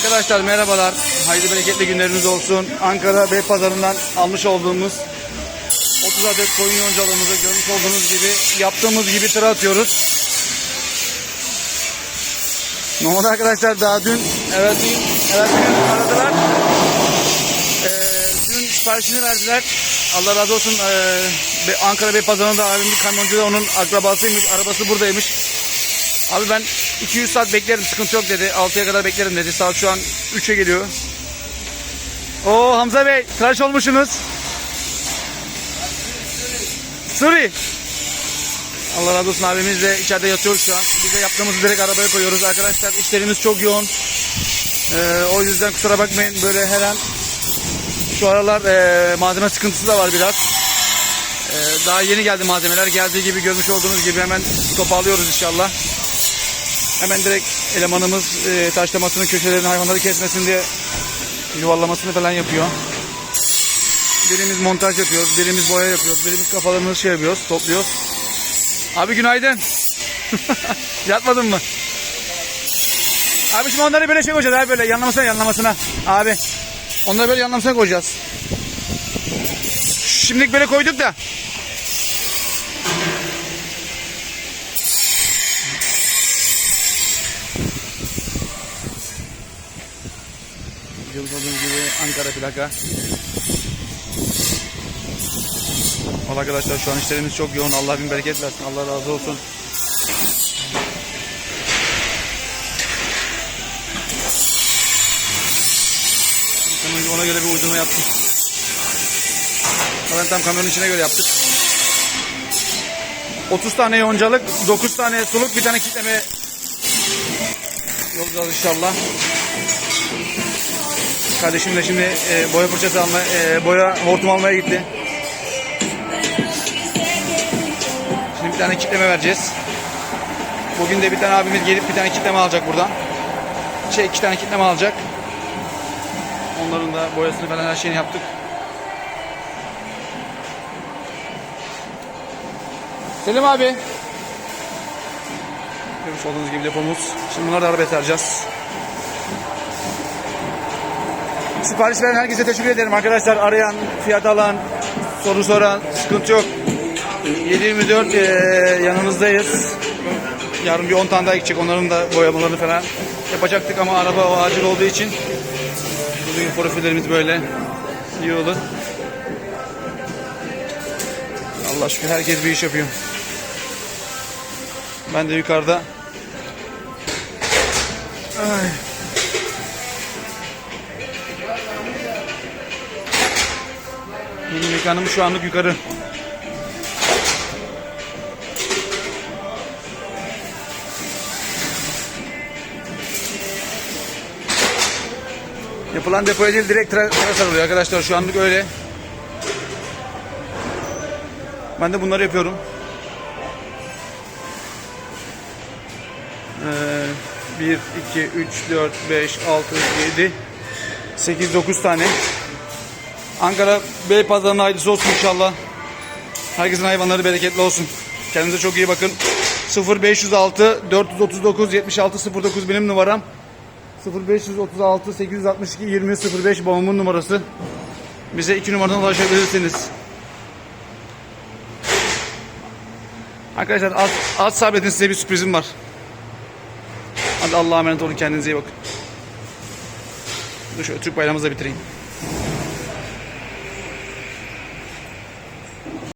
Arkadaşlar merhabalar. Hayırlı bereketli günleriniz olsun. Ankara Bey Pazarından almış olduğumuz 30 adet koyun yoncalığımızı görmüş olduğunuz gibi yaptığımız gibi tıra atıyoruz. Normalde arkadaşlar daha dün evet evet aradılar. Ee, dün siparişini verdiler. Allah razı olsun. Ee, Ankara Bey Pazarı'nda abim bir kamyoncu da onun akrabasıymış. Arabası buradaymış. Abi ben 200 saat beklerim sıkıntı yok dedi. 6'ya kadar beklerim dedi. Saat şu an 3'e geliyor. Oo Hamza Bey tıraş olmuşsunuz. Suri. Allah razı olsun abimiz de içeride yatıyor şu an. Biz de yaptığımızı direkt arabaya koyuyoruz arkadaşlar. İşlerimiz çok yoğun. Ee, o yüzden kusura bakmayın böyle her an şu aralar e, malzeme sıkıntısı da var biraz. Ee, daha yeni geldi malzemeler. Geldiği gibi görmüş olduğunuz gibi hemen toparlıyoruz inşallah. Hemen direkt elemanımız e, taşlamasını, köşelerini, hayvanları kesmesin diye yuvarlamasını falan yapıyor. Birimiz montaj yapıyoruz, birimiz boya yapıyoruz, birimiz kafalarımızı şey yapıyoruz, topluyoruz. Abi günaydın. Yatmadın mı? Abi şimdi onları böyle şey koyacağız abi böyle yanlamasına yanlamasına. Abi onları böyle yanlamasına koyacağız. Şimdilik böyle koyduk da. Gördüğünüz gibi Ankara plaka. Valla arkadaşlar şu an işlerimiz çok yoğun. Allah bin bereket versin. Allah razı olsun. Kamyoncu ona göre bir uydurma yaptım. Ben tam kamyonun içine göre yaptık. 30 tane yoncalık, 9 tane suluk, bir tane kitleme yolacağız inşallah. Kardeşim de şimdi e, boya fırçası almaya, e, boya hortum almaya gitti. Şimdi bir tane kitleme vereceğiz. Bugün de bir tane abimiz gelip bir tane kitleme alacak buradan. Şey iki tane kitleme alacak. Onların da boyasını falan her şeyini yaptık. Selim abi. Görmüş olduğunuz gibi depomuz. Şimdi bunları da arabaya saracağız. Sipariş veren herkese teşekkür ederim arkadaşlar. Arayan, fiyat alan, soru soran, sıkıntı yok. 7-24 eee, yanınızdayız. Yarın bir 10 tane daha gidecek. Onların da boyamalarını falan yapacaktık ama araba acil olduğu için bugün profillerimiz böyle iyi olur. Allah şükür herkes bir iş yapıyor. Ben de yukarıda Ay. Benim mekanım şu anlık yukarı. Yapılan depoya değil direkt tra- tıra sarılıyor arkadaşlar şu anlık öyle. Ben de bunları yapıyorum. Ee, 1, 2, 3, 4, 5, 6, 7, 8, 9 tane. Ankara Bey Pazarı'na hayırlısı olsun inşallah. Herkesin hayvanları bereketli olsun. Kendinize çok iyi bakın. 0506 439 76 09 benim numaram. 0536 862 20 05 babamın numarası. Bize iki numaradan ulaşabilirsiniz. Arkadaşlar az, az sabredin size bir sürprizim var. Hadi Allah'a emanet olun kendinize iyi bakın. Dur şu Türk bayrağımızı da bitireyim.